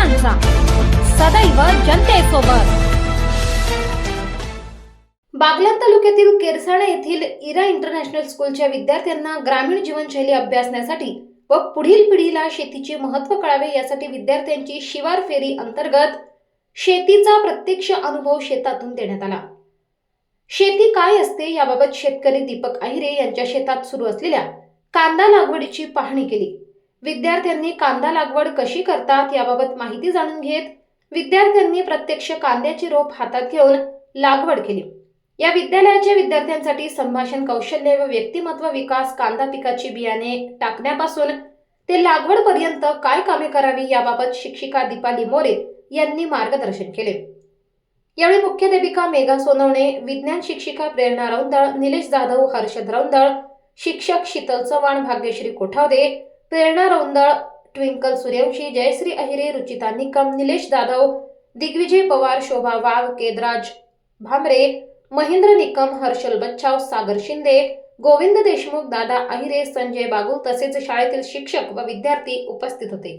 बागलांचा सदैव जनतेसोबत. बागलाण तालुक्यातील केरसाणा येथील इरा इंटरनॅशनल स्कूलच्या विद्यार्थ्यांना ग्रामीण जीवनशैली अभ्यासण्यासाठी व पुढील पिढीला शेतीचे महत्त्व कळावे यासाठी विद्यार्थ्यांची शिवार फेरी अंतर्गत शेतीचा प्रत्यक्ष अनुभव शेतातून देण्यात आला. शेती काय असते याबाबत शेतकरी दीपक आहिरे यांच्या शेतात सुरू असलेल्या कांदा लागवडीची पाहणी केली. विद्यार्थ्यांनी कांदा लागवड कशी करतात याबाबत माहिती जाणून घेत विद्यार्थ्यांनी प्रत्यक्ष कांद्याची रोप हातात घेऊन लागवड केली. या विद्यालयाच्या विद्यार्थ्यांसाठी संभाषण कौशल्य व व्यक्तिमत्व विकास कांदा पिकाची बियाणे टाकण्यापासून ते लागवडपर्यंत काय कामे करावी याबाबत शिक्षिका दीपाली मोरे यांनी मार्गदर्शन केले. यावेळी मुख्याध्यापिका मेघा सोनवणे विज्ञान शिक्षिका प्रेरणा रौंदळ निलेश जाधव हर्षद रौंदळ शिक्षक शीतल चव्हाण भाग्यश्री कोठावदे प्रेरणा रोंदळ ट्विंकल सूर्यवंशी जयश्री अहिरे रुचिता निकम निलेश जाधव दिग्विजय पवार शोभा वाघ केदराज भामरे महेंद्र निकम हर्षल बच्छाव सागर शिंदे गोविंद देशमुख दादा अहिरे संजय बागुल तसेच शाळेतील शिक्षक व विद्यार्थी उपस्थित होते.